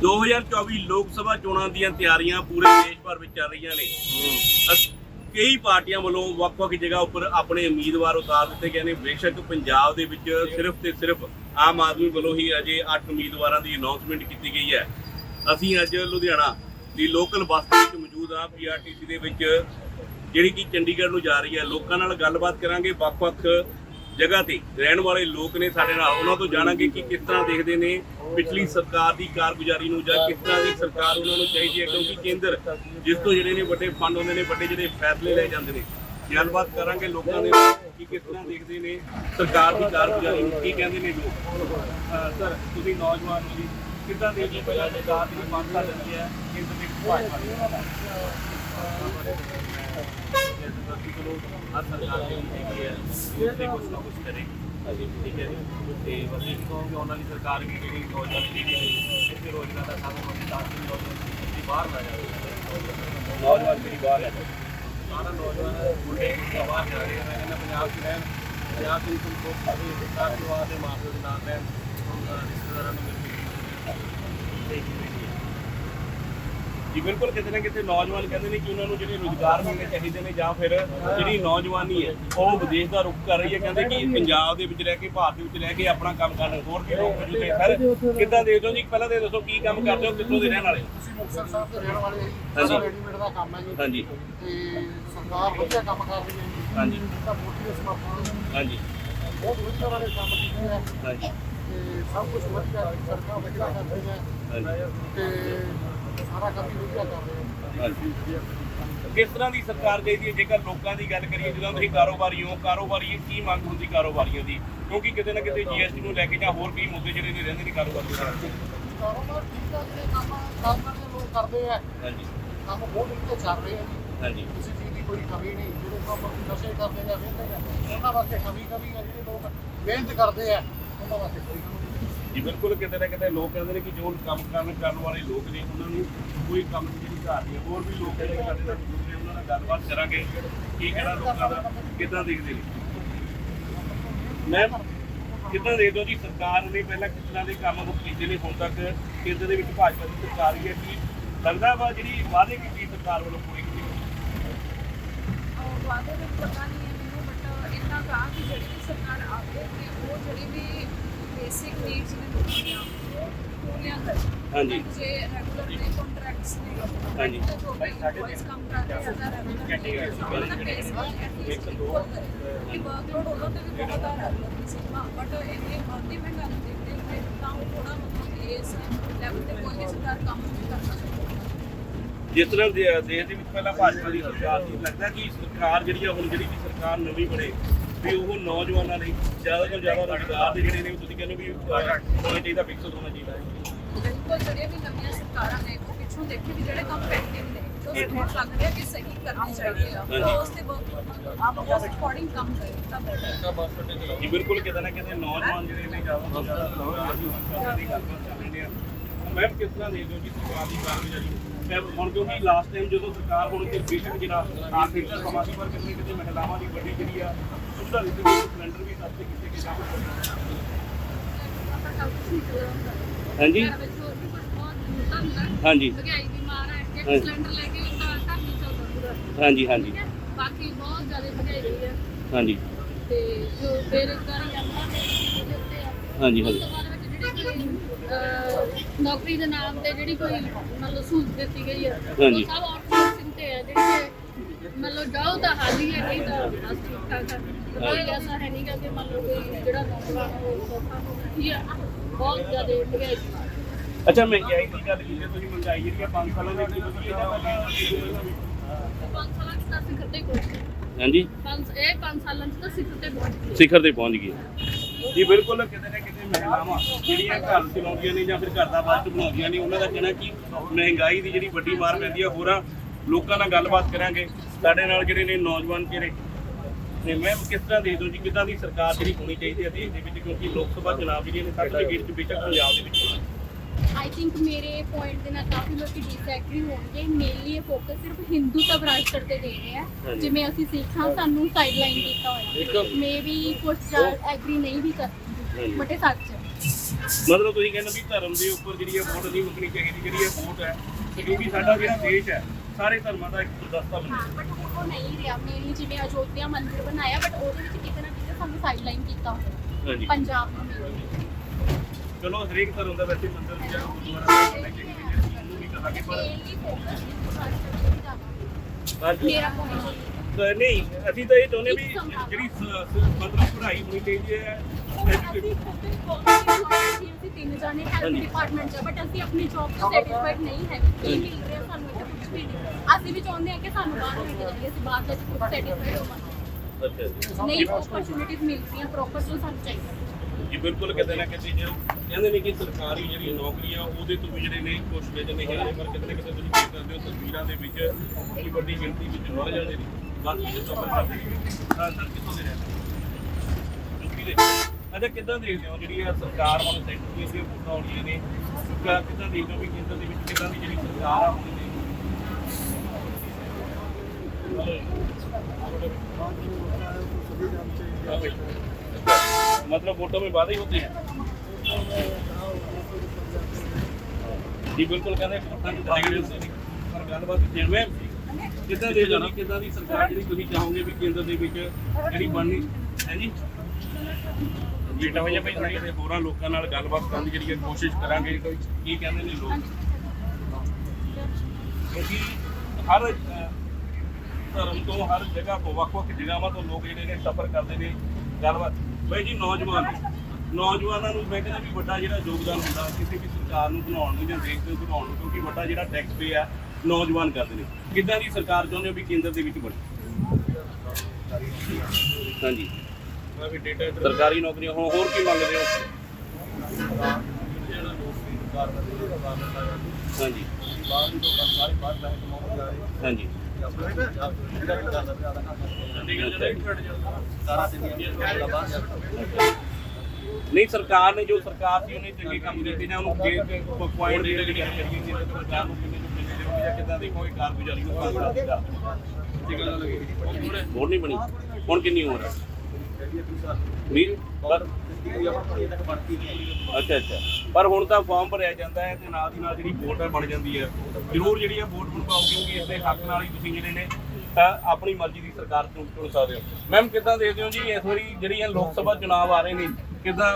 2024 ਲੋਕ ਸਭਾ ਚੋਣਾਂ ਦੀਆਂ ਤਿਆਰੀਆਂ ਪੂਰੇ ਦੇਸ਼ ਭਰ ਵਿੱਚ ਚੱਲ ਰਹੀਆਂ ਨੇ। ਅਸ- ਕਈ ਪਾਰਟੀਆਂ ਵੱਲੋਂ ਵੱਖ-ਵੱਖ ਜਗ੍ਹਾ ਉੱਪਰ ਆਪਣੇ ਉਮੀਦਵਾਰ ਉਤਾਰ ਦਿੱਤੇ ਗਏ ਨੇ। ਬੇਸ਼ੱਕ ਪੰਜਾਬ ਦੇ ਵਿੱਚ ਸਿਰਫ ਤੇ ਸਿਰਫ ਆਮ ਆਦਮੀ ਵੱਲੋਂ ਹੀ ਅਜੇ 8 ਉਮੀਦਵਾਰਾਂ ਦੀ ਅਨਾਉਂਸਮੈਂਟ ਕੀਤੀ ਗਈ ਹੈ। ਅਸੀਂ ਅੱਜ ਲੁਧਿਆਣਾ ਦੀ ਲੋਕਲ ਬੱਸ ਦੇ ਵਿੱਚ ਮੌਜੂਦ ਹਾਂ। ਪੀਆਰਟੀਸੀ ਦੇ ਵਿੱਚ ਜਿਹੜੀ ਕਿ ਚੰਡੀਗੜ੍ਹ ਨੂੰ ਜਾ ਰਹੀ ਹੈ। ਲੋਕਾਂ ਨਾਲ ਗੱਲਬਾਤ ਕਰਾਂਗੇ। ਵੱਖ-ਵੱਖ ਜਗ੍ਹਾ ਤੇ ਰਹਿਣ ਵਾਲੇ ਲੋਕ ਨੇ ਸਾਡੇ ਨਾਲ। ਉਹਨਾਂ ਤੋਂ ਜਾਣਾਂਗੇ ਕਿ ਕਿਸ ਤਰ੍ਹਾਂ ਦੇਖਦੇ ਨੇ ਪਿਛਲੀ ਸਰਕਾਰ ਦੀ ਕਾਰਗੁਜ਼ਾਰੀ ਨੂੰ ਜਾਂ ਕਿਸ ਤਰ੍ਹਾਂ ਦੀ ਸਰਕਾਰ ਉਹਨਾਂ ਨੂੰ ਚਾਹੀਦੀ ਹੈ, ਕਿਉਂਕਿ ਕੇਂਦਰ ਜਿਸ ਤੋਂ ਜਿਹੜੇ ਨੇ ਵੱਡੇ ਫੰਡ ਹੁੰਦੇ ਨੇ, ਵੱਡੇ ਜਿਹੜੇ ਫੈਸਲੇ ਲਏ ਜਾਂਦੇ ਨੇ। ਗੱਲਬਾਤ ਕਰਾਂਗੇ ਲੋਕਾਂ ਦੇ ਨਾਲ ਕਿ ਕਿਸ ਤਰ੍ਹਾਂ ਦੇਖਦੇ ਨੇ ਸਰਕਾਰ ਦੀ ਕਾਰਗੁਜ਼ਾਰੀ ਨੂੰ, ਕੀ ਕਹਿੰਦੇ ਨੇ ਲੋਕ। ਸਰ, ਤੁਸੀਂ ਨੌਜਵਾਨ ਹੋ ਜੀ, ਕਿੱਦਾਂ ਦੇਖਦੇ ਹੋ ਪਹਿਲਾਂ ਸਰਕਾਰ ਦੀ ਪੰਜ ਸਾਲ ਚੱਲੀ ਹੈ ਕੇਂਦਰ ਦੇ ਭਾਜਪਾ ਦੀ। ਚਲੋ ਆ ਸਰਕਾਰ ਦੀ ਹੈਗੀ ਹੈ ਤੇ ਕੁਝ ਨਾ ਕੁਝ ਕਰੇ। ਠੀਕ ਹੈ ਤੇ ਅਸੀਂ ਕਹੋਗੇ ਉਹਨਾਂ ਦੀ ਸਰਕਾਰ ਵੀ ਜਿਹੜੀ ਨੌਜਵਾਨ ਪੀੜ੍ਹੀ ਨੇ ਇੱਥੇ ਰੋਜ਼ਗਾਰ ਦਾ ਸਾਧਨ ਹੋਣੀ ਤਾਂ ਕਿ ਨੌਜਵਾਨ ਬਾਹਰ ਨਾ ਜਾਵੇ ਨੌਜਵਾਨ ਪੀੜ੍ਹੀ ਬਾਹਰ ਹੈ, ਸਾਰਾ ਨੌਜਵਾਨ ਮੁੰਡੇ ਬਾਹਰ ਜਾ ਰਹੇ ਹਨ। ਇਹਨਾਂ ਪੰਜਾਬ 'ਚ ਰਹਿਣ, ਪੰਜਾਬ ਦੇ ਵਿੱਚ ਲੋਕ ਸਰਕਾਰ ਦੇ ਮਾਪਿਆਂ ਦੇ ਨਾਲ ਰਹਿਣ ਰਿਸ਼ਤੇਦਾਰਾਂ ਨੂੰ ਮਿਲ ਕੇ। ਜੀ ਬਿਲਕੁਲ ਕਿਤੇ ਨਾ ਕਿਤੇ ਨੌਜਵਾਨ ਕਹਿੰਦੇ ਨੇ ਕਿ ਉਹਨਾਂ ਨੂੰ ਜਿਹੜੇ ਰੋਜ਼ਗਾਰ ਮਿਲਣੇ ਚਾਹੀਦੇ ਨੇ ਜਾਂ ਫਿਰ ਜਿਹੜੀ ਨੌਜਵਾਨੀ ਹੈ ਉਹ ਵਿਦੇਸ਼ ਦਾ ਰੁਖ ਕਰ ਰਹੀ ਹੈ। ਕਹਿੰਦੇ ਕਿ ਪੰਜਾਬ ਦੇ ਵਿੱਚ ਰਹਿ ਕੇ ਭਾਰਤ ਦੇ ਵਿੱਚ ਰਹਿ ਕੇ ਆਪਣਾ ਕੰਮ ਕਰਨ ਹੋਰ ਵੀ ਲੋਕ ਨੇ? ਸਰ ਕਿੱਦਾਂ ਦੇਖਦੇ ਹੋ ਜੀ? ਪਹਿਲਾਂ ਤੇ ਦੱਸੋ ਕੀ ਕੰਮ ਕਰਦੇ ਹੋ? ਕਿੱਥੋਂ ਦੇ ਰਹਿਣ ਵਾਲੇ ਹੋ? ਤੁਸੀਂ ਮੁਕਤਸਰ ਸਾਹਿਬ ਦੇ ਰਹਿਣ ਵਾਲੇ ਜੀ। ਹਾਂਜੀ। ਰੈਡੀਮੇਡ ਦਾ ਕੰਮ ਹੈ ਜੀ। ਹਾਂਜੀ। ਤੇ ਸਰਕਾਰ ਵਧੀਆ ਕੰਮ ਕਰ ਰਹੀ ਹੈ ਜੀ। ਹਾਂਜੀ। ਤਾਂ ਮੋਦੀ ਦੇ ਸਮਰਥਨ ਹਾਂਜੀ। ਬਹੁਤ ਵਧੀਆ ਵਾਲੇ ਕੰਮ ਕੀਤੇ ਹੈ ਹਾਂਜੀ। ਤੇ ਸਭ ਕੁਝ ਵਧੀਆ ਸਰਕਾਰ ਵਧੀਆ ਕਰ ਰਹੀ ਹੈ ਤੇ ਸਾਰਾ ਕੰਮ ਹੀ ਵਧੀਆ ਕਰ ਰਹੇ ਹੈ ਹਾਂਜੀ। ਕਿਸ ਤਰ੍ਹਾਂ ਦੀ ਸਰਕਾਰ ਚਾਹੀਦੀ ਹੈ? ਜੇਕਰ ਲੋਕਾਂ ਦੀ ਗੱਲ ਕਰੀਏ ਜਦੋਂ ਤੁਸੀਂ ਕਾਰੋਬਾਰੀ ਹੋ ਕਾਰੋਬਾਰੀ ਕੀ ਮੰਗ ਹੁੰਦੀ ਕਾਰੋਬਾਰੀਆਂ ਦੀ? ਕਿਉਂਕਿ ਕਿਤੇ ਨਾ ਕਿਤੇ ਜੀਐਸਟੀ ਨੂੰ ਲੈ ਕੇ ਜਾਂ ਹੋਰ ਕਈ ਮੁੱਦੇ ਜਿਹੜੇ ਨੇ ਰਹਿੰਦੇ ਨੇ ਕਾਰੋਬਾਰੀਆਂ ਦੇ ਕਾਰੋਬਾਰ ਠੀਕ ਹੈ ਜਿਹੜੇ ਕੰਮ ਕੰਮ ਕਰਦੇ ਲੋਕ ਕਰਦੇ ਆ। ਹਾਂਜੀ। ਕੰਮ ਬਹੁਤ ਵਧੀਆ ਚੱਲ ਰਹੇ ਆ ਜੀ। ਹਾਂਜੀ। ਕਿਸੇ ਚੀਜ਼ ਦੀ ਕੋਈ ਕਮੀ ਨਹੀਂ ਜਿਹੜੇ ਕੰਮ ਨਸ਼ੇ ਕਰਦੇ ਨੇ ਵੇਂਦੇ ਨੇ ਉਹਨਾਂ ਵਾਸਤੇ ਕਮੀ ਕਮੀ ਹੈ ਜਿਹੜੇ ਲੋਕ ਮਿਹਨਤ ਕਰਦੇ ਆ ਉਹਨਾਂ ਵਾਸਤੇ ਕੋਈ ਕਮੀ ਜੀ, ਬਿਲਕੁਲ ਕਿਤੇ ਨਾ ਕਿਤੇ ਲੋਕ ਕਹਿੰਦੇ ਨੇ ਕਿ ਜੋ ਕੰਮ ਕਰਨ ਕਰਨ ਵਾਲੇ ਲੋਕ ਨੇ, ਉਹਨਾਂ ਨੂੰ ਕੋਈ ਕੰਮ ਦੀ ਜਿਹੜੀ ਘਾਟ ਨਹੀਂ ਹੋਰ ਵੀ ਲੋਕ ਜਿਹੜੇ ਸਾਡੇ ਨਾਲ ਜੁੜ ਨੇ, ਉਹਨਾਂ ਨਾਲ ਗੱਲਬਾਤ ਕਰਾਂਗੇ। ਕੀ ਕਹਿਣਾ ਲੋਕਾਂ ਦਾ, ਕਿੱਦਾਂ ਦੇਖਦੇ ਨੇ? ਮੈਮ ਕਿੱਦਾਂ ਦੇਖਦੇ ਹੋ ਜੀ? ਸਰਕਾਰ ਨੇ ਪਹਿਲਾਂ ਕਿਸ ਤਰ੍ਹਾਂ ਦੇ ਕੰਮ ਕੀਤੇ ਨੇ ਹੁਣ ਤੱਕ? ਕੇਂਦਰ ਦੇ ਵਿੱਚ ਭਾਜਪਾ ਦੀ ਸਰਕਾਰ ਹੀ ਹੈ ਕਿ ਲੱਗਦਾ ਵਾ ਜਿਹੜੀ ਵਾਅਦੇ ਕੀਤੀ ਸਰਕਾਰ ਵੱਲੋਂ ਪੂਰੀ ਕੀਤੀ ਵਾਅਦੇ ਵਿੱਚ ਪਤਾ ਨਹੀਂ ਹੈ ਮੈਨੂੰ ਬਟ ਇੰਨਾ ਕਹਾ ਕਿ ਜਿਹੜੀ ਸਰਕਾਰ ਆਵੇ ਤੇ ਉਹ ਜਿਹੜੀ ਵੀ ਬੇਸਿਕ ਨੀਡਸ ਨੇ ਲੋਕਾਂ ਦੀਆਂ ਉਹ ਪੂਰੀਆਂ ਕਰੇ ਹਾਂਜੀ। ਜੇ ਰੈਗੂਲਰ ਨੇ ਕੰਟਰੈਕਟਸ ਨੇ ਹਾਂਜੀ। ਤਾਂ ਜੋ ਵੀ ਇੰਪਲੋਈਜ਼ ਕੰਮ ਕਰਦੇ ਆ ਤਾਂ ਰੈਗੂਲਰ ਉਹਨਾਂ ਦਾ ਬੇਸ ਐਟਲੀਸਟ ਇਕੁਅਲ ਕਰੇ। ਕਿ ਵਰਕਲੋਡ ਉਹਨਾਂ ਤੇ ਵੀ ਬਹੁਤ ਆ ਰੈਗੂਲਰ ਦੀ ਸੀਮਾ ਬਟ ਇੰਨੀ ਵੱਧਦੀ ਮਹਿੰਗਾਈ ਨੂੰ ਦੇਖਦੇ ਹੋਏ ਤਾਂ ਉਹ ਥੋੜਾ ਮਤਲਬ ਇਸ ਲੈਵਲ ਤੇ ਕੋਈ ਵੀ ਸਰਕਾਰ ਕੰਮ ਨਹੀਂ ਕਰ ਸਕਦੀ ਜਿਸ ਤਰ੍ਹਾਂ ਦੇ- ਦੇਸ਼ ਦੇ ਵਿੱਚ ਪਹਿਲਾਂ ਭਾਜਪਾ ਦੀ ਸਰਕਾਰ ਸੀ ਲੱਗਦਾ ਕਿ ਸਰਕਾਰ ਜਿਹੜੀ ਆ ਹੁਣ ਜਿਹੜੀ ਵੀ ਸਰਕਾਰ ਨਵੀਂ ਬਣੇ ਵੀ ਉਹ ਨੌਜਵਾਨਾਂ ਲਈ ਜ਼ਿਆਦਾ ਤੋਂ ਜ਼ਿਆਦਾ ਰੁਜ਼ਗਾਰ ਦੇ ਜਿਹੜੇ ਨੇ ਤੁਸੀਂ ਕਹਿੰਦੇ ਵੀ ਹੋਣਾ ਚਾਹੀਦਾ ਵਿਕਸਿਤ ਹੋਣਾ ਚਾਹੀਦਾ ਹੈ। ਬਿਲਕੁਲ ਜਿਹੜੀਆਂ ਵੀ ਨਵੀਆਂ ਸਰਕਾਰਾਂ ਨੇ ਉਹ ਪਿੱਛੋਂ ਦੇਖੇ ਵੀ ਜਿਹੜੇ ਕੰਮ ਪੈਂਡਿੰਗ ਨੇ ਜੋ ਸਾਨੂੰ ਲੱਗ ਰਿਹਾ ਕਿ ਸਹੀ ਕਰਨੇ ਚਾਹੀਦੇ ਆ। ਤਾਂ ਉਸ ਤੇ ਵਰਕ ਆਪ ਉਸ ਅਕੋਰਡਿੰਗ ਕੰਮ ਕਰੇ ਤਾਂ better ਹੈ ਜੀ ਬਿਲਕੁਲ ਕਿਤੇ ਨਾ ਕਿਤੇ ਨੌਜਵਾਨ ਜਿਹੜੇ ਨੇ ਜ਼ਿਆਦਾ ਤੋਂ ਜ਼ਿਆਦਾ ਰੁਜ਼ਗਾਰ ਦੀ ਦੀ ਗੱਲਬਾਤ ਕਰ ਰਹੇ ਨੇ। ਮੈਂ ਕਿਸ ਤਰ੍ਹਾਂ ਦੇਖਦੇ ਹੋ ਜੀ ਸਰਕਾਰ ਦੀ ਕਾਰਗੁਜ਼ਾਰੀ? ਮੈਂ ਹੁਣ ਕਿਉਂਕਿ ਲਾਸਟ ਟਾਈਮ ਜਦੋਂ ਸਰਕਾਰ ਹੁਣ ਤੇ ਬੇਸ਼ੱਕ ਜਿਹੜਾ ਆਰਥਿਕ ਸਮਾਂ ਸੀ ਪਰ ਕਿਤੇ ਕਿਤੇ ਮਹਿਲਾਵਾਂ ਦੀ ਵੱਡੀ ਜਿਹੜੀ ਆ ਹਾਂਜੀ ਹਾਂਜੀ ਮਹਿੰਗਾਈ ਦੀ ਮਾਰ ਹੈ। ਸਿਲੰਡਰ ਲੈ ਕੇ ਤਾਂ ਘਰ ਨਹੀਂ ਚੱਲਦਾ ਹਾਂਜੀ ਹਾਂਜੀ ਬਾਕੀ ਬਹੁਤ ਜ਼ਿਆਦਾ ਮਹਿੰਗਾਈ ਹੈ ਹਾਂਜੀ ਤੇ ਜੋ ਬੇਰੁਜ਼ਗਾਰੀ ਉੱਤੇ ਆ ਹਾਂਜੀ ਹਾਂਜੀ ਨੌਕਰੀ ਦੇ ਨਾਮ ਤੇ ਜਿਹੜੀ ਕੋਈ ਮਤਲਬ ਸਹੂਲਤ ਦਿੱਤੀ ਗਈ ਹੈ ਹਾਂਜੀ। ਸਭ ਆਊਟਸੋਰਸਿੰਗ ਤੇ ਹੈ ਜਿਹੜੀ ਕਿ ਮਤਲਬ ਜਾਓ ਤਾਂ ਹਾਲ ਹੀ ਨਹੀਂ ਤਾਂ ਬਸ ਠੀਕ ਠਾਕ ਹੈ। ਕੋਈ ਐਸਾ ਹੈ ਨਹੀਂ ਗਾ ਕਿ ਮੰਨ ਲਓ ਕੋਈ ਜਿਹੜਾ ਨੌਜਵਾਨ ਉਹ ਸੌਖਾ ਹੋ ਠੀਕ ਹੈ ਬਹੁਤ ਜ਼ਿਆਦਾ ਮਹਿੰਗਾਈ ਦੀ ਮਾਰ ਹੈ। ਅੱਛਾ ਮਹਿੰਗਾਈ ਦੀ ਗੱਲ ਕੀਤੀ ਤੁਸੀਂ ਮਹਿੰਗਾਈ ਜਿਹੜੀ ਆ 5 ਸਾਲਾਂ ਦੇ ਇਹਦਾ ਤੇ ਪੰਜ ਸਾਲਾਂ ਚ ਤਾਂ ਸਿਖਰ ਤੇ ਪਹੁੰਚ ਗਏ ਹਾਂਜੀ? ਪੰਜ ਇਹ ਪੰਜ ਸਾਲਾਂ ਚ ਤਾਂ ਸਿਖਰ ਤੇ ਪਹੁੰਚ ਗਏ ਸਿਖਰ ਤੇ ਪਹੁੰਚ ਗਈ ਜੀ ਬਿਲਕੁਲ ਕਿਤੇ ਨਾ ਕਿਤੇ ਮਹਿਲਾਵਾਂ ਜਿਹੜੀਆਂ ਘਰ ਚਲਾਉਂਦੀਆਂ ਨੇ ਜਾਂ ਫਿਰ ਘਰ ਦਾ ਬਜਟ ਬਣਾਉਂਦੀਆਂ ਨੇ ਉਹਨਾਂ ਦਾ ਕਹਿਣਾ ਕਿ ਮਹਿੰਗਾਈ ਦੀ ਜਿਹੜੀ ਵੱਡੀ ਮਾਰ ਪੈਂਦੀ ਹੈ ਹੋਰਾਂ ਲੋਕਾਂ ਨਾਲ ਗੱਲਬਾਤ ਕਰਾਂਗੇ। ਸਾਡੇ ਨਾਲ ਜਿਹੜੇ ਨੇ ਨੌਜਵਾਨ ਜਿਹੜੇ ਨੇ ਮੈਂ ਕਿਸ ਤਰ੍ਹਾਂ ਦੇ ਦੋ ਜੀ? ਕਿੱਦਾਂ ਦੀ ਸਰਕਾਰ ਜਿਹੜੀ ਹੋਣੀ ਚਾਹੀਦੀ ਹੈ ਦੇਸ਼ ਦੇ ਵਿੱਚ? ਕਿਉਂਕਿ ਲੋਕ ਸਭਾ ਚੁਣਾਵ ਜਿਹੜੀਆਂ ਨੇ ਸੱਤ ਦੇ ਗੇੜ ਚ ਪੰਜਾਬ ਦੇ ਵਿੱਚ ਹੋਣਾ। ਆਈ ਥਿੰਕ ਮੇਰੇ ਪੁਆਇੰਟ ਦੇ ਨਾਲ ਕਾਫੀ ਲੋਕੀ ਡਿਸਐਗਰੀ ਹੋਣਗੇ। ਮੇਨਲੀ ਇਹ ਫੋਕਸ ਸਿਰਫ ਹਿੰਦੂ ਸਵਰਾਸ਼ਟਰ ਤੇ ਦੇ ਰਹੇ ਆ। ਜਿਵੇਂ ਅਸੀਂ ਸਿੱਖ ਹਾਂ। ਸਾਨੂੰ ਸਾਈਡਲਾਈਨ ਕੀਤਾ ਹੋਇਆ। ਮੇ ਬੀ ਕੁਝ ਐਗਰੀ ਨਹੀਂ ਵੀ ਕਰਦੇ। ਬਟ ਇਹ ਸੱਚ ਹੈ। ਮਤਲਬ ਤੁਸੀਂ ਕਹਿੰਦੇ ਵੀ ਧਰਮ ਦੇ ਉੱਪਰ ਜਿਹੜੀ ਇਹ ਵੋਟ ਨਹੀਂ ਮੁੱਕਣੀ ਚਾਹੀਦੀ ਜਿਹੜੀ ਇਹ ਵੋਟ ਹੈ ਕਿਉਂਕਿ ਸਾਡਾ ਜਿਹੜਾ ਦੇਸ਼ ਹੈ ਸਾਰੇ ਧਰਮਾਂ ਦਾ ਇੱਕ ਗੁਲਦਸਤਾ ਹਾਂ ਬਣਿਆ ਬਟ ਉਹ ਨਹੀਂ ਰਿਹਾ। ਮੇਨਲੀ ਜਿਵੇਂ ਅਯੋਧਿਆ ਮੰਦਿਰ ਬਣਾਇਆ ਬਟ ਉਹਦੇ ਵਿੱਚ ਕਿਤੇ ਨਾ ਕਿਤੇ ਸਾਨੂੰ ਸਾਈਡਲਾਈਨ ਕੀਤਾ ਹਾਂਜੀ। ਪੰਜਾਬ ਨੂੰ mainly। ਚਲੋ ਹਰੇਕ ਧਰਮ ਦਾ ਵੈਸੇ ਮੰਦਰ ਜਾਂ ਗੁਰਦੁਆਰਾ ਸਾਹਿਬ ਹੋਣੇ ਚਾਹੀਦੇ ਨੇ ਅਸੀਂ ਉਹਨੂੰ ਵੀ ਕਹਾਂਗੇ ਪਰ focus ਹਿੰਦੂ ਰਾਸ਼ਟਰ ਤੇ ਜ਼ਿਆਦਾ। ਪਰ ਮੇਰਾ point ਅ, ਨਹੀਂ ਅਸੀਂ ਤਾਂ ਇਹ ਚਾਹੁੰਦੇ ਵੀ ਜਿਹੜੀ ਸ- ਸ- ਮਤਲਬ ਪੜ੍ਹਾਈ ਹੋਣੀ ਚਾਹੀਦੀ ਹੈ। ਅਸੀਂ ਅਸੀਂ ਤਿੰਨ ਜਾਣੇ ਹੈਲਥ ਹਾਂਜੀ। ਡਿਪਾਰਟਮੈਂਟ ਚ ਬਟ ਅਸੀਂ ਆਪਣੀ ਜੌਬ ਤੋਂ ਸੈਟੀਸਫਾਈਡ ਨਹੀਂ ਹੈਗੇ। ਕੀ ਮਿਲ ਰਿਹਾ ਵੀ ਨਹੀਂ ਅਸੀਂ ਵੀ ਚਾਹੁੰਦੇ ਹਾਂ ਕਿ ਸਾਨੂੰ ਬਾਹਰ ਮਿਲ ਜਾਈਏ ਅਸੀਂ ਬਾਹਰ ਜਾ ਕੇ ਖੁਦ ਸੈਟੀਸਫਾਈਡ ਹੋਵਾਂਗੇ। ਅੱਛਾ ਜੀ। ਨਹੀਂ ਓਪਰਚੁਨਿਟੀਜ਼ ਮਿਲ ਰਹੀਆਂ ਪ੍ਰੋਪਰ ਜੋ ਸਾਨੂੰ ਚਾਹੀਦਾ। ਜੀ ਬਿਲਕੁਲ ਕਿਤੇ ਨਾ ਕਿਤੇ ਜੇ ਕਹਿੰਦੇ ਨੇ ਕਿ ਸਰਕਾਰੀ ਜਿਹੜੀ ਨੌਕਰੀ ਆ ਉਹਦੇ ਤੋਂ ਵੀ ਜਿਹੜੇ ਨੇ ਕੁਝ ਵੇਜ ਨਹੀਂ ਹੈਗੇ ਪਰ ਕਿਤੇ ਨਾ ਕਿਤੇ ਤੁਸੀਂ ਦੇਖ ਸਕਦੇ ਹੋ ਤਸਵੀਰਾਂ ਦੇ ਵਿੱਚ ਕਿ ਵੱਡੀ ਗਿਣਤੀ ਵਿੱਚ ਰੁੜ ਜਾਂਦੇ ਨੇ ਬਸ ਇਹ ਸਫਰ ਕਰਦੇ ਨੇ। ਤਾਂ ਸਰ ਕਿੱਥੋਂ ਦੇ ਰਹਿੰਦੇ ਯੂਪੀ ਦੇ। ਅੱਛਾ ਕਿੱਦਾਂ ਦੇਖਦੇ ਹੋ ਜਿਹੜੀ ਇਹ ਸਰਕਾਰ ਹੁਣ ਸੈਂਟਰ ਦੀ ਜਿਹੜੀ ਵੋਟਾਂ ਆਉਣੀਆਂ ਨੇ ਕਿੱਦਾਂ ਕਿੱਦਾਂ ਦੇਖਦੇ ਹੋ ਵੀ ਕੇਂਦਰ ਦੇ ਵਿੱਚ ਕਿੱਦਾਂ ਦੀ ਜਿਹੜੀ ਸਰਕਾਰ ਆ ਹੋਣੀ मतलब वोटों में वादे होते हैं ਜੀ ਬਿਲਕੁਲ ਕਹਿੰਦੇ ਵੋਟਾਂ ਦੀ ਵਾਅਦੇ ਹੁੰਦੇ ਨੇ ਪਰ ਗੱਲਬਾਤ ਜਿਵੇਂ ਕਿੱਦਾਂ ਦੇ ਜਾਣਾ ਕਿੱਦਾਂ ਦੀ ਸਰਕਾਰ ਜਿਹੜੀ ਤੁਸੀਂ ਚਾਹੋਗੇ ਵੀ ਕੇਂਦਰ ਦੇ ਵਿੱਚ ਜਿਹੜੀ ਬਣਨੀ ਹੈ ਜੀ ਬੇਟਾ ਵਜੇ ਭਾਈ ਥੋੜੀ ਜਿਹੀ ਹੋਰਾਂ ਲੋਕਾਂ ਨਾਲ ਗੱਲਬਾਤ ਕਰਨ ਦੀ ਜਿਹੜੀ ਹੈ ਕੋਸ਼ਿਸ਼ ਕਰਾਂਗੇ ਕੀ ਕਹਿੰਦੇ ਨੇ ਲੋਕ ਕਿਉਂਕਿ ਹਰ ਅਹ, ਧਰਮ ਤੋਂ ਹਰ ਜਗ੍ਹਾ ਤੋਂ ਵੱਖ-ਵੱਖ ਜਗ੍ਹਾਵਾਂ ਤੋਂ ਲੋਕ ਜਿਹੜੇ ਨੇ ਸਫ਼ਰ ਕਰਦੇ ਨੇ। ਗੱਲਬਾਤ। ਬਈ ਜੀ ਨੌਜਵਾਨ। ਨੌਜਵਾਨਾਂ ਨੂੰ ਮੈਂ ਕਹਿੰਦਾ ਵੀ ਵੱਡਾ ਜਿਹੜਾ ਯੋਗਦਾਨ ਹੁੰਦਾ ਕਿਸੇ ਵੀ ਸਰਕਾਰ ਨੂੰ ਬਣਾਉਣ ਨੂੰ ਜਾਂ ਦੇਸ਼ ਨੂੰ ਬਣਾਉਣ ਨੂੰ ਕਿਉਂਕਿ ਵੱਡਾ ਜਿਹੜਾ ਟੈਕਸ ਪੇ ਆ ਨੌਜਵਾਨ ਕਰਦੇ ਨੇ। ਕਿੱਦਾਂ ਦੀ ਸਰਕਾਰ ਚਾਹੁੰਦੇ ਹੋ ਵੀ ਕੇਂਦਰ ਦੇ ਵਿੱਚ ਬਣੇ? ਹਾਂਜੀ। ਸਰਕਾਰੀ ਨੌਕਰੀਆਂ ਹੁਣ ਹੋਰ ਕੀ ਮੰਗਦੇ ਹੋ? ਹਾਂਜੀ। ਹਾਂਜੀ। ਨਹੀਂ, ਸਰਕਾਰ ਨੇ ਜੋ ਸਰਕਾਰ ਸੀ, ਉਹਨੇ ਚੰਗੇ ਕੰਮ ਕੀਤੇ ਨੇ ਉਹਨੂੰ ਜੇ ਪੁਆਇੰਟ ਦੇ ਜਿਹੜੀ ਕਰੀਏ ਸੀ ਸਰਕਾਰ ਨੂੰ ਕਿੰਨੇ ਕੁ ਪੈਸੇ ਦੇਣਗੇ ਜਾਂ ਕਿੱਦਾਂ ਦੀ ਕੋਈ ਕਾਰਗੁਜ਼ਾਰੀ ਉਹ ਕੰਮ ਕਰਦਾ ਹੋਰ ਨਹੀਂ ਬਣੀ। ਹੁਣ ਕਿੰਨੀ ਉਮਰ ਹੈ? ਵੀਹ ਪਰ ਅੱਛਾ ਅੱਛਾ। ਪਰ ਹੁਣ ਤਾਂ ਫਾਰਮ ਭਰਿਆ ਜਾਂਦਾ ਹੈ ਤੇ ਨਾਲ ਦੀ ਨਾਲ ਜਿਹੜੀ ਵੋਟ ਬਣ ਜਾਂਦੀ ਹੈ ਜ਼ਰੂਰ ਜਿਹੜੀ ਹੈ ਵੋਟ ਬਣ ਪਾਓ ਕਿਉਂਕਿ ਇਸ ਦੇ ਹੱਕ ਨਾਲ ਹੀ ਤੁਸੀਂ ਜਿਹੜੇ ਨੇ ਆਪਣੀ ਮਰਜ਼ੀ ਦੀ ਸਰਕਾਰ ਚੁਣ ਚੁਣ ਸਕਦੇ ਹੋ। ਮੈਮ ਕਿੱਦਾਂ ਦੇਖਦੇ ਹੋ ਜੀ ਇਸ ਵਾਰੀ ਜਿਹੜੀਆਂ ਲੋਕ ਸਭਾ ਚੁਣਾਵ ਆ ਰਹੇ ਨੇ ਕਿੱਦਾਂ?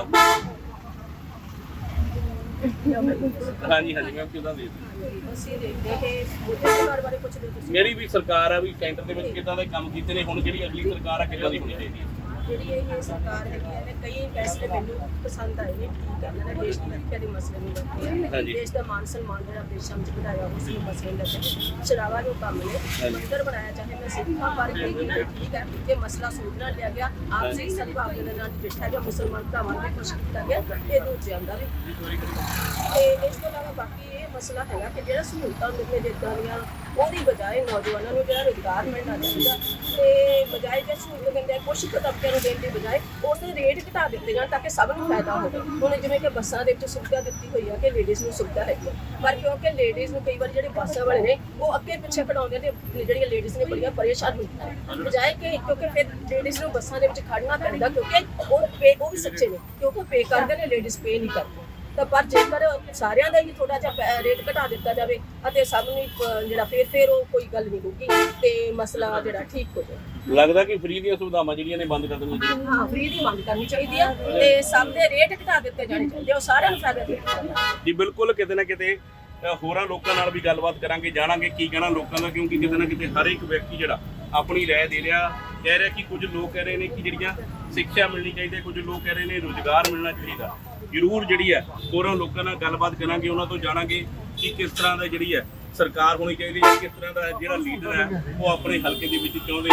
ਹਾਂਜੀ ਹਾਂਜੀ ਮੈਮ ਕਿੱਦਾਂ ਦੇਖਦੇ ਮੇਰੀ ਵੀ ਸਰਕਾਰ ਆ ਵੀ ਸੈਂਟਰ ਦੇ ਵਿੱਚ ਕਿੱਦਾਂ ਦੇ ਕੰਮ ਕੀਤੇ ਨੇ ਹੁਣ ਜਿਹੜੀ ਅਗਲੀ ਸਰਕਾਰ ਆ ਕਿੱਦਾਂ ਦੀ ਹੋਣੀ ਚਾਹੀਦੀ ਹੈ? ਜਿਹੜੀ ਇਹ ਸਰਕਾਰ ਹੈਗੀ ਹੈ ਨੇ ਕਈ ਫੈਸਲੇ ਮੈਨੂੰ ਪਸੰਦ ਆਏ ਨੇ ਠੀਕ ਹੈ ਦੇਸ਼ ਦੀ ਕਦੇ ਮਸਲੇ ਨਹੀਂ ਲੱਗੇ ਹਾਂਜੀ। ਦੇਸ਼ ਦਾ ਮਾਨ ਸਨਮਾਨ ਜਿਹੜਾ ਦੇਸ਼ਾਂ ਵਿੱਚ ਵਧਾਇਆ ਉਸ ਨੂੰ ਮਸਲੇ ਲੱਗੇ ਸ਼ਰਾਵਾ ਜੋ ਕੰਮ ਨੇ ਹਾਂਜੀ। ਮੰਦਰ ਬਣਾਇਆ ਚਾਹੇ ਮੈਂ ਸਿੱਖਾਂ ਪਰ ਇਹ ਨਹੀਂ ਠੀਕ ਹੈ ਇਹ ਮਸਲਾ ਸੋਚਣਾ ਲਿਆ ਗਿਆ ਆਪਸੀ ਸਦਭਾਵ ਦੇ ਨਾਲ ਜਿੱਠਾ ਗਿਆ ਮੁਸਲਮਾਨ ਭਰਾਵਾਂ ਨੂੰ ਖੁਸ਼ ਕੀਤਾ ਗਿਆ ਇਹ ਦੂਜਿਆਂ ਦਾ ਵੀ ਤੇ ਇਸ ਤੋਂ ਇਲਾਵਾ ਬਾਕੀ ਇਹ ਮਸਲਾ ਹੈਗਾ ਕਿ ਜਿਹੜਾ ਸਹੂਲਤਾਂ ਮਿਲਨੇ ਦਿੱਤਾਂ ਦੀਆਂ ਉਹਦੀ ਬਜਾਏ ਨੌਜਵਾਨਾਂ ਨੂੰ ਜਿਹੜਾ ਰੁਜ਼ਗਾਰ ਮਿਲਣਾ ਚਾਹੀਦਾ ਤੇ ਬਜਾਏ ਜੇ ਸਹੂਲਤ ਆ ਕੁਛ ਕੁ ਤਬਕਿਆਂ ਨੂੰ ਦੇਣ ਦੀ ਬਜਾਏ ਉਸ ਦੇ ਰੇਟ ਘਟਾ ਦਿੱਤੇ ਜਾਣ ਤਾਂ ਕਿ ਸਭ ਨੂੰ ਫਾਇਦਾ ਹੋਵੇ। ਹੁਣ ਜਿਵੇਂ ਕਿ ਬੱਸਾਂ ਦੇ ਵਿੱਚ ਸੁਵਿਧਾ ਦਿੱਤੀ ਹੋਈ ਹੈ ਕਿ ਲੇਡੀਜ਼ ਨੂੰ ਸੁਵਿਧਾ ਹੈਗੀ ਹੈ ਪਰ ਕਿਉਂਕਿ ਲੇਡੀਜ਼ ਨੂੰ ਕਈ ਵਾਰ ਜਿਹੜੇ ਬੱਸਾਂ ਵਾਲੇ ਨੇ, ਉਹ ਅੱਗੇ ਪਿੱਛੇ ਖੜਾਉਂਦੇ ਨੇ ਤੇ ਜਿਹੜੀਆਂ ਲੇਡੀਜ਼ ਨੇ ਬੜੀਆਂ ਪਰੇਸ਼ਾਨ ਹੁੰਦੀਆਂ ਬਜਾਏ ਕਿ ਕਿਉਂਕਿ ਫਿਰ ਲੇਡੀਜ਼ ਨੂੰ ਬੱਸਾਂ ਦੇ ਵਿੱਚ ਖੜਨਾ ਪੈਂਦਾ ਕਿਉਂਕਿ ਉਹ ਪੇ ਉਹ ਵੀ ਸੱਚੇ ਨੇ, ਕਿਉਂਕਿ ਪੇ ਕਰਦੇ ਨੇ ਲੇਡੀਜ਼ ਪੇ ਨਹੀਂ ਕਰਦੇ। ਤਾਂ ਪਰ ਜੇਕਰ ਸਾਰਿਆਂ ਦਾ ਹੀ ਥੋੜਾ ਜਿਹਾ ਰੇਟ ਘਟਾ ਦਿੱਤਾ ਜਾਵੇ ਅਤੇ ਸਭ ਨੂੰ ਜਿਹੜਾ ਫੇਰ ਫੇਰ ਉਹ ਕੋਈ ਗੱਲ ਨਹੀਂ ਹੋਊਗੀ ਤੇ ਮਸਲਾ ਜਿਹੜਾ ਠੀਕ ਹੋ ਜਾਵੇ ਲੱਗਦਾ ਕਿ ਫ੍ਰੀ ਦੀਆਂ ਸੁਵਿਧਾਵਾਂ ਜਿਹੜੀਆਂ ਨੇ ਬੰਦ ਕਰ ਦੇਣੀਆਂ ਚਾਹੀਦੀਆਂ। ਹਾਂ ਫ੍ਰੀ ਦੀ ਮੰਗ ਕਰਨੀ ਚਾਹੀਦੀ ਆ ਤੇ ਸਭ ਦੇ ਰੇਟ ਘਟਾ ਦਿੱਤੇ ਜਾਣੇ ਚਾਹੀਦੇ ਆ, ਉਹ ਸਾਰਿਆਂ ਨੂੰ ਫਾਇਦਾ ਦੇਣਾ ਜੀ ਬਿਲਕੁਲ ਕਿਤੇ ਨਾ ਕਿਤੇ ਅ, ਹੋਰਾਂ ਲੋਕਾਂ ਨਾਲ ਵੀ ਗੱਲਬਾਤ ਕਰਾਂਗੇ ਜਾਣਾਂਗੇ ਕੀ ਕਹਿਣਾ ਲੋਕਾਂ ਦਾ ਕਿਉਂਕਿ ਕਿਤੇ ਨਾ ਕਿਤੇ ਹਰ ਇੱਕ ਵਿਅਕਤੀ ਜਿਹੜਾ ਆਪਣੀ ਰਾਏ ਦੇ ਰਿਹਾ ਕਹਿ ਰਿਹਾ ਕਿ ਕੁਝ ਲੋਕ ਕਹਿ ਰਹੇ ਨੇ ਕਿ ਜਿਹੜੀਆਂ ਸਿੱਖਿਆ ਮਿਲਣੀ ਚਾਹੀਦੀ ਹੈ ਕੁਝ ਲੋਕ ਕਹਿ ਰਹੇ ਨੇ ਰੋਜ਼ਗਾਰ ਮਿਲਣਾ ਚਾਹੀਦਾ। ਜ਼ਰੂਰ ਜਿਹੜੀ ਹੈ ਹੋਰਾਂ ਲੋਕਾਂ ਨਾਲ ਗੱਲਬਾਤ ਕਰਾਂਗੇ, ਉਹਨਾਂ ਤੋਂ ਜਾਣਾਂਗੇ ਕਿ ਕਿਸ ਤਰ੍ਹਾਂ ਦਾ ਜਿਹੜੀ ਹੈ ਸਰਕਾਰ ਹੋਣੀ ਚਾਹੀਦੀ ਹੈ, ਕਿਸ ਤਰ੍ਹਾਂ ਦਾ ਜਿਹੜਾ ਲੀਡਰ ਹੈ, ਉਹ ਆਪਣੇ ਹਲਕੇ ਦੇ ਵਿੱਚ ਚਾਹੁੰਦੇ